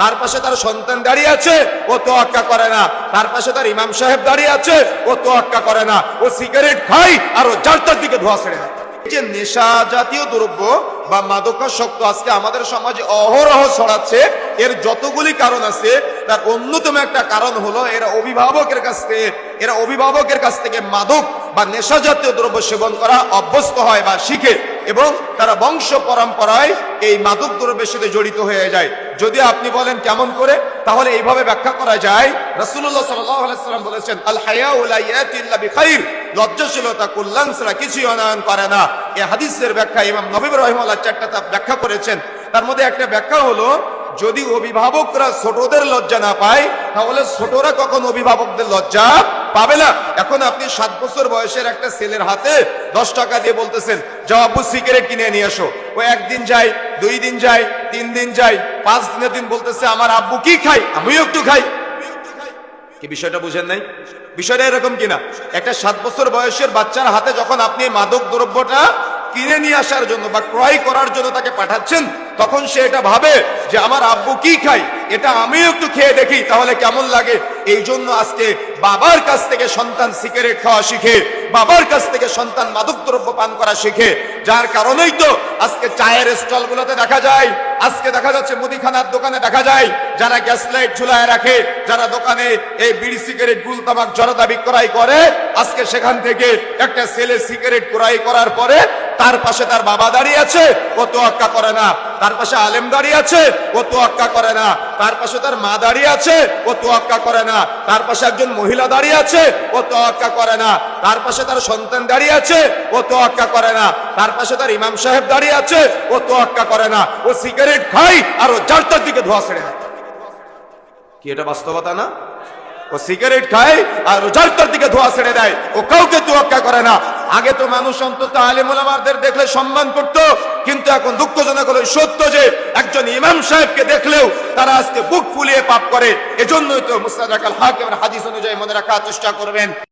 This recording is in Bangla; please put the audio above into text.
তার পাশে তার সন্তান দাঁড়িয়ে আছে, ও তোয়াক্কা করে না। তার পাশে তার ইমাম সাহেব দাঁড়িয়ে আছে, ও তোয়াক্কা করে না। ও সিগারেট খায় আর ও যার দিকে ধোয়া ছেড়ে দেয়। যে নেশা জাতীয় দ্রব্য বা মাদকাসক্ত আজকে আমাদের সমাজে অহরহ ছড়াচ্ছে, এর যতগুলি কারণ আছে, তার অন্যতম একটা কারণ হলো এরা অভিভাবকের কাছ থেকে, এরা অভিভাবকের কাছ থেকে মাদক বা নেশা জাতীয় দ্রব্য সেবন করা অভ্যস্ত হয় বা শিখে এবং তারা বংশ পরম্পরায় এই মাদক দ্রব্যের সাথে জড়িত হয়ে যায়। যদি আপনি বলেন কেমন করে, তাহলে এইভাবে ব্যাখ্যা করা যায়। সাল্লাল্লাহু সাল্লাম বলেছেন আল হায়াউ লা ইয়াতি ইল্লা বিখাইর। লজ্জাশীলতা, কল্যাণ ছাড়া কিছুই অনায়ন করে না। এ হাদিসের ব্যাখ্যা ইমাম নবী রাহিমাহুল্লাহ চারটা ব্যাখ্যা করেছেন। তার মধ্যে একটা ব্যাখ্যা হলো যদি অভিভাবকরা ছোটদের লজ্জা না পায়, তাহলে ছোটরা কখন অভিভাবকদের লজ্জা পাবে না? এখন আপনি সাত বছর বয়সের একটা ছেলের হাতে দশ টাকা দিয়ে বলতেছেন, যাও আব্বু, সিগারেট কিনে নিয়ে আসো ও একদিন যায়, দুই দিন যায়, তিন দিন যায়, পাঁচ দিনের দিন বলতেছে, আমার আব্বু কি খাই আমিও একটু খাই। কি বিষয়টা বুঝেন নাই? বিষয়টা এরকম কিনা? একটা সাত বছর বয়সের বাচ্চার হাতে যখন আপনি মাদক দ্রব্যটা কিনে নিয়ে আসার জন্য বা ক্রয় করার জন্য তাকে পাঠাচ্ছেন, তখন সে এটা ভাবে যে আমার আব্বু কি খাই এটা আমিও একটু খেয়ে দেখি, তাহলে কেমন লাগে? এই জন্য আজকে বাবার কাছ থেকে সন্তান সিগারেট খাওয়া শিখে, বাবার কাছ থেকে সন্তান মাদক দ্রব্য পান করা শিখে, যার কারণেই তো আজকে চায়ের স্টল গুলোতে দেখা যায়, আজকে দেখা যাচ্ছে মুদিখানার দোকানে দেখা যায়, যারা গ্যাস লাইট ঝুলায় রাখে, যারা দোকানে এই বিড়ি সিগারেট, গুল তামাক জনতা বিক্রয় করে, আজকে সেখান থেকে একটা ছেলে সিগারেট ক্রয় করার পরে তার পাশে তার বাবা দাঁড়িয়ে আছে, ও তোয়াক্কা করে না। তার পাশে আলেম দাঁড়িয়ে আছে, ও তোয়াক্কা করে না। তার পাশে তার মা দাঁড়িয়ে আছে, ও তোয়াক্কা করে না। তার পাশে একজন মহিলা দাঁড়িয়ে আছে, ও তোয়াক্কা করে না। তার পাশে তার সন্তান দাঁড়িয়ে আছে, ও তোয়াক্কা করে না। তার পাশে তার ইমাম সাহেব দাঁড়িয়ে আছে, ও তোয়াক্কা করে না। ও সিগারেট খায় আর ও যার তার দিকে ধোয়া ছেড়ে দেয়। কি এটা বাস্তবতা না? ও সিগারেট খায় আর রোজার তার দিকে ধোয়া ছেড়ে দেয়। ও কাউকে তোয়াক্কা করে না। আগে তো মানুষ অন্তত আলিমুলামারদের দেখলে সম্মান করত, কিন্তু এখন দুঃখজনক হলো সত্য যে একজন ইমাম সাহেবকে দেখলেও তারা আজকে বুক ফুলিয়ে পাপ করে। এজন্যই তো মুস্তাদাকাল হাকিমের হাদিস অনুযায়ী মনে রাখার চেষ্টা করবেন।